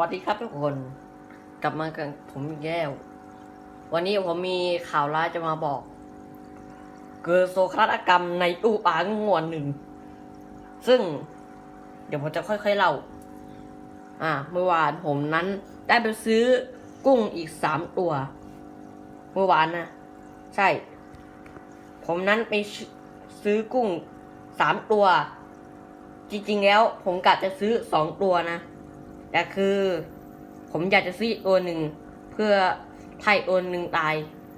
วัสดีครับทุกคน กลับมากันผมอีกแล้ว วันนี้ผมมีข่าวร้ายจะมาบอก เกิดโศกนาฏกรรมในตู้ปลางวนหนึ่ง ซึ่ง เดี๋ยวผมจะค่อยๆเล่า อ่า เมื่อวานผมนั้นได้ไปซื้อกุ้งอีกสามตัว เมื่อวานนะใช่ ผมนั้นไปซื้อกุ้งสามตัว จริงๆแล้วผมกะจะซื้อสองตัวนะ แต่คือ ผมอยากจะซื้ออีกตัวหนึ่งเพื่อถ้าอีกตัวหนึ่งตาย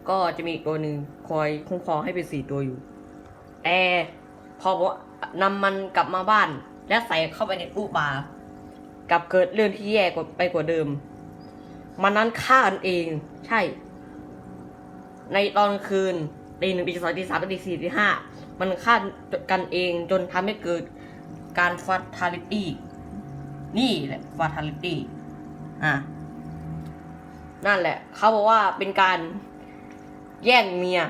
ก็จะมีอีกตัวหนึ่งคอยคุ้มครองให้เป็นสี่ตัวอยู่แต่พอผมนำมันกลับมาบ้าน และใส่เข้าไปในตู้ปลากลับเกิดเรื่องที่แย่กว่าไปกว่าเดิม มันนั้นฆ่ากันเอง ใช่ ในตอนคืนตีหนึ่งตีสองตีสามตีสี่ตีห้ามันฆ่ากันเองจนทำให้เกิดการฟัตทาลิตี้ นี่แหละฟาทาลิตี้อะ นั่นแหละ เขาบอกว่าเป็นการแย่งเมีย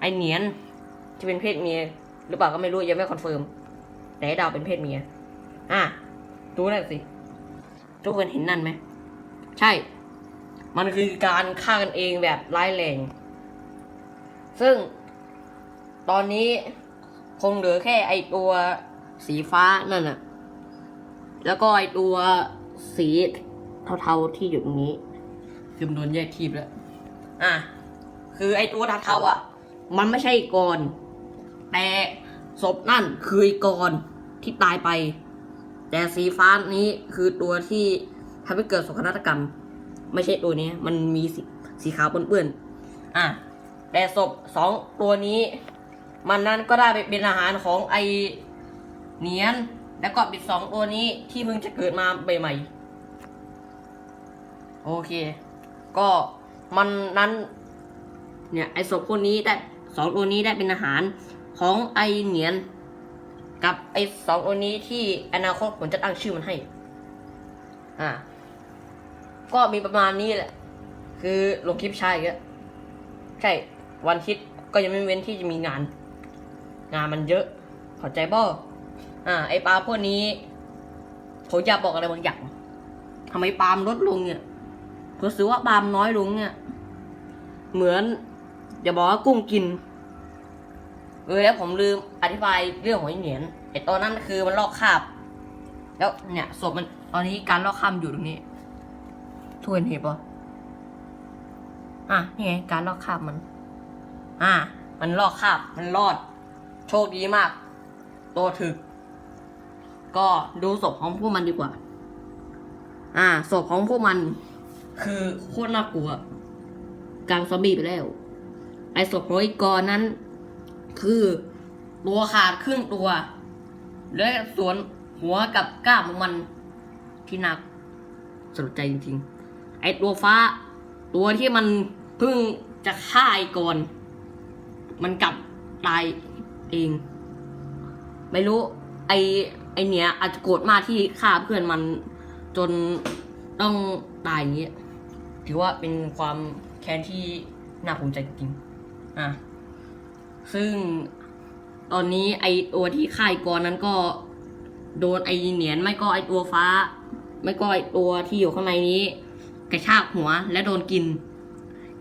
ไอเนียนที่เป็นเพศเมีย หรือเปล่าก็ไม่รู้ยังไม่คอนเฟิร์ม แต่ดาวเป็นเพศเมีย อะ ดูนั่นสิ ทุกคนเห็นนั่นไหม ใช่ มันคือการฆ่ากันเองแบบร้ายแรง ซึ่งตอนนี้คงเหลือแค่ไอตัวสีฟ้านั่นน่ะ แล้วก็ไอตัวสีเทาๆที่อยู่ตรงนี้ คือมันโดนแยกทีบแล้ว อะ คือไอตัวเทาๆอะ มันไม่ใช่กรแต่ศพนั่นคือไอกรที่ตายไป แต่สีฟ้านี้คือตัวที่ทำให้เกิดโศกนาฏกรรม ไม่ใช่ตัวนี้ มันมีสีสีขาวเปื้อนๆอะ แต่ศพสองตัวนี้ มันนั้นก็ได้ไปเป็นอาหารของไอเนียน แล้วก็ปิดสองตัวนี้ที่เพิ่งจะเกิดมาใหม่ๆ โอเค ก็มันนั้น เนี่ยไอศพพวกนี้ได้สองตัวนี้ได้เป็นอาหารของไอเหนียน กับไอสองตัวนี้ที่อนาคตผมจะตั้งชื่อมันให้ อ่า ก็มีประมาณนี้แหละ คือลงคลิปใช่ก็ใช่ วันอาทิตย์ก็ยังไม่เว้นที่จะมีงาน งานมันเยอะข้าใจบ่ อ่า ไอปลาพวกนี้ผมอยากบอกอะไรบางอย่างทำไมปลามลดลงเนี่ยรู้สึกว่าปลามน้อยลงเนี่ย เหมือนอย่าบอกว่ากุ้งกิน เออแล้วผมลืมอธิบายเรื่องของไอเหนียนไอตอนนั้นคือมันลอกคราบ แล้วเนี่ยศพมันตอนนี้การลอกคราบอยู่ตรงนี้ทุกคนเห็นปะอะนี่ไงการลอกคราบมัน อะมันลอกคราบมันรอด โชคดีมาก ตัวถึก ก็ดูศพของพวกมันดีกว่า อ่าศพของพวกมัน คือโคตรน่ากลัวกลางซอมบี้ไปแล้ว ไอ้ศพของไอ้กรนั้น คือตัวขาดครึ่งตัว และสวนหัวกับกล้ามของมันที่หนักสลดใจจริงๆ ไอ้ตัวฟ้า ตัวที่มันเพิ่งจะฆ่าไอ้กรมันกลับตายเอง ไม่รู้ ไอไอเนี้ยอาจจะโกรธมากที่ฆ่าเพื่อนมันจนต้องตายอย่างเงี้ถือว่าเป็นความแค้นที่น่าภูมิใจจริงอะซึ่งตอนนี้ไอตัวที่ฆ่าไอกรนั้นก็โดนไอเหนียนไม่ก็ไอตัวฟ้า ไม่ก็ไอตัวที่อยู่ข้างในนี้ กระชากหัวและโดนกิน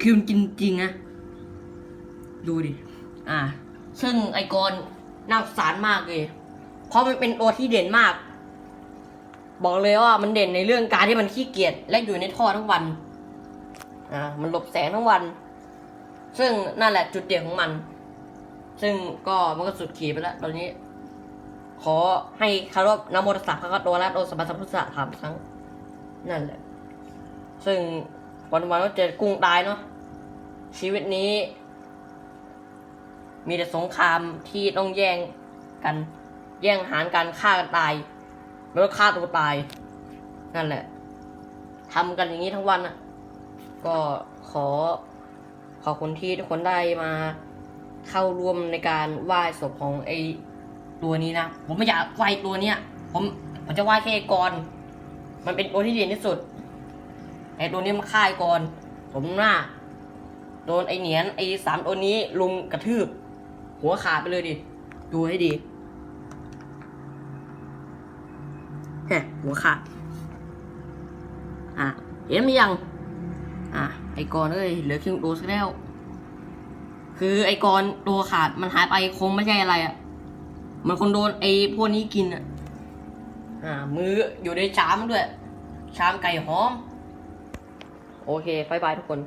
คือมันกินจริงอะดูดิ อ่า ซึ่งไอกรน่าสงสารมากเลย เพราะมันเป็นตัวที่เด่นมาก บอกเลยว่ามันเด่นในเรื่องการที่มันขี้เกียจและอยู่ในท่อทั้งวันอ่ามันหลบแสงทั้งวัน ซึ่งนั่นแหละจุดเด่นของมัน ซึ่งก็มันก็สุดขีดไปแล้วตอนนี้ ขอให้คารพนโมตัสสะพระคัมภีร์และโอสมบัติสัมพุทธะถามครั้ง นั่นแหละ ซึ่งวันวันก็เจอกุ้งตายเนาะชีวิตนี้ มีแต่สงครามที่ต้องแย่งกัน แย่งหารกันฆ่ากันตายแล้วฆ่าตัวตาย นั่นแหละทำกันอย่างนี้ทั้งวันอะ ก็ขอขอบคุณที่ทุกคนได้มาเข้าร่วมในการไหว้ศพของไอตัวนี้นะ ผมไม่อยากไหว้ตัวเนี้ย ผมผมจะไหว้แค่ไอ้กรมันเป็นตัวที่เด่นที่สุดไอตัวนี้มันฆ่าไอ้กรผมหน้าโดนไอเหนียนไอสามตัวนี้ลุมกระทืบ หัวขาดไปเลยดิ ดูให้ดี หัวขาดอะเห็นไหมยัง อะไอกรเอ้ยเหลือครึ่งตัวสักแล้ว คือไอกรตัวขาดมันหายไปคงไม่ใช่อะไรอะ่ะมันคนโดนไอพวกนี้กินอะ่ะอ่ามืออยู่ในชามด้วย ชามไก่หอม โอเคบายบายทุกคน